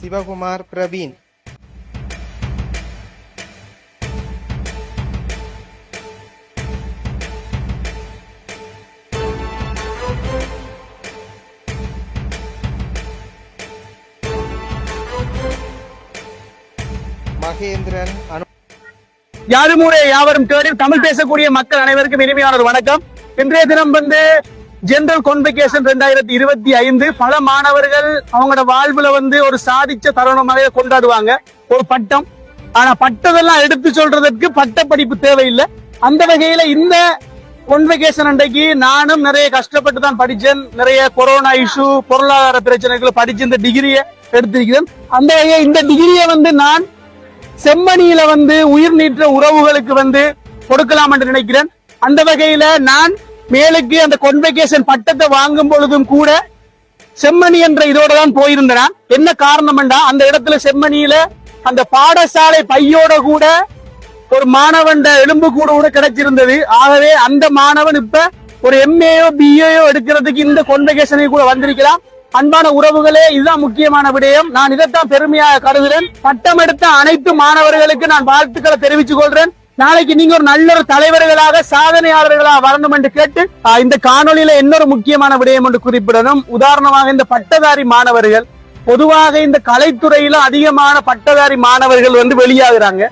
சிவகுமார் பிரவீன். மகேந்திரன் அனு யாருமூரே யாவரும் தேடி தமிழ் பேசக்கூடிய மக்கள் அனைவருக்கும் இனிமையான ஒரு வணக்கம். இன்றைய தினம் வந்து ஜெனரல் கான்வெகேஷன் ரெண்டாயிரத்தி இருபத்தி ஐந்து பல மாணவர்கள் அவங்களோட வாழ்வுல வந்து ஒரு சாதிச்ச தருணமாக கொண்டாடுவாங்க. ஒரு பட்டம். ஆனா பட்டதெல்லாம் எடுத்து சொல்றதற்கு பட்ட படிப்பு தேவையில்லை. அந்த வகையில இந்த கான்வெகேஷன் அன்றைக்கு நானும் நிறைய கஷ்டப்பட்டு தான் படித்தேன். நிறைய கொரோனா இஷ்யூ பொருளாதார பிரச்சனைகளை படிச்சு இந்த டிகிரியை எடுத்திருக்கிறேன். அந்த வகையில் இந்த டிகிரியை வந்து நான் செம்மணியில வந்து உயிர் நீற்ற உறவுகளுக்கு வந்து கொடுக்கலாம் என்று நினைக்கிறேன். அந்த வகையில நான் மேலுக்கு அந்த கொன்வெகேஷன் பட்டத்தை வாங்கும் பொழுதும் கூட செம்மணி என்ற இதோட தான் போயிருந்தான். என்ன காரணம்டா அந்த இடத்துல செம்மணியில அந்த பாடசாலை பையோட கூட ஒரு மாணவன் எலும்பு கூட கூட கிடைச்சிருந்தது. ஆகவே அந்த மாணவன் இப்ப ஒரு எம்ஏயோ பிஏயோ எடுக்கிறதுக்கு இந்த கொன்வெகேஷனை கூட வந்திருக்கலாம். அன்பான உறவுகளே இதுதான் முக்கியமான விடயம். நான் இதைத்தான் பெருமையாக கருதுகிறேன். பட்டம் எடுத்த அனைத்து மாணவர்களுக்கு நான் வாழ்த்துக்களை தெரிவித்துக் கொள்றேன் நாளைக்கு நீங்க ஒரு நல்ல ஒரு தலைவர்களாக சாதனையாளர்களாக வரணும் என்று கேட்டு இந்த காணொலியில இன்னொரு முக்கியமான விடயம் என்று குறிப்பிடணும். உதாரணமாக இந்த பட்டதாரி மாணவர்கள் பொதுவாக இந்த கலைத்துறையில அதிகமான பட்டதாரி மாணவர்கள் வந்து வெளியாகிறாங்க.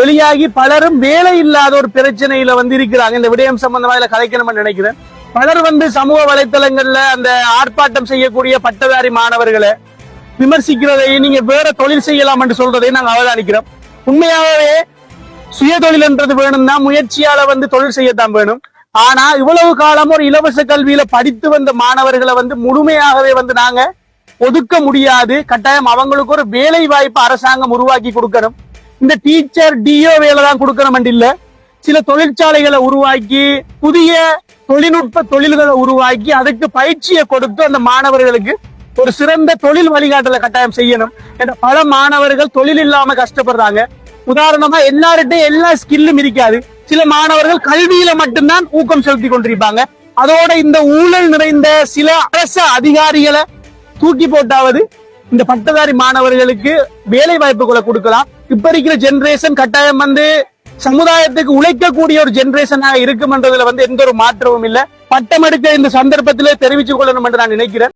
வெளியாகி பலரும் வேலை இல்லாத ஒரு பிரச்சனையில வந்து இருக்கிறாங்க. இந்த விடயம் சம்பந்தமா இதுல கலைக்கணும்னு நினைக்கிறேன். பலர் வந்து சமூக வலைத்தளங்கள்ல அந்த ஆர்ப்பாட்டம் செய்யக்கூடிய பட்டதாரி மாணவர்களை விமர்சிக்கிறதை நீங்க வேற தொழில் செய்யலாம் என்று சொல்றதை நாங்க அவதானிக்கிறோம். உண்மையாகவே சுய தொழில்ன்றது வேணும்னா முயற்சியால வந்து தொழில் செய்யத்தான் வேணும். ஆனா இவ்வளவு காலம் ஒரு இலவச கல்வியில படித்து வந்த மாணவர்களை வந்து முழுமையாகவே வந்து நாங்க ஒதுக்க முடியாது. கட்டாயம் அவங்களுக்கு ஒரு வேலை வாய்ப்பு அரசாங்கம் உருவாக்கி கொடுக்கணும். இந்த டீச்சர் டிஓ வேலை தான் கொடுக்கணும் இல்ல. சில தொழிற்சாலைகளை உருவாக்கி புதிய தொழில்நுட்ப தொழில்களை உருவாக்கி அதுக்கு பயிற்சியை கொடுத்து அந்த மாணவர்களுக்கு ஒரு சிறந்த தொழில் வழிகாட்டலை கட்டாயம் செய்யணும். என்ற பல மாணவர்கள் தொழில் இல்லாம கஷ்டப்படுறாங்க. உதாரணமா எல்லார்ட்டையும் எல்லா ஸ்கில்லும் இருக்காது. சில மாணவர்கள் கல்வியில மட்டும்தான் ஊக்கம் செலுத்தி கொண்டிருப்பாங்க. அதோட இந்த ஊழல் நிறைந்த சில அரசு அதிகாரிகளை தூக்கி போட்டாவது இந்த பட்டதாரி மாணவர்களுக்கு வேலை வாய்ப்புகளை கொடுக்கலாம். இப்ப இருக்கிற ஜெனரேஷன் கட்டாயம் வந்து சமுதாயத்துக்கு உழைக்கக்கூடிய ஒரு ஜெனரேஷனாக இருக்கும்ன்றதுல வந்து எந்த ஒரு மாற்றமும் இல்ல. பட்டம் எடுக்க இந்த சந்தர்ப்பத்திலே தெரிவித்துக் கொள்ளணும் என்று நான் நினைக்கிறேன்.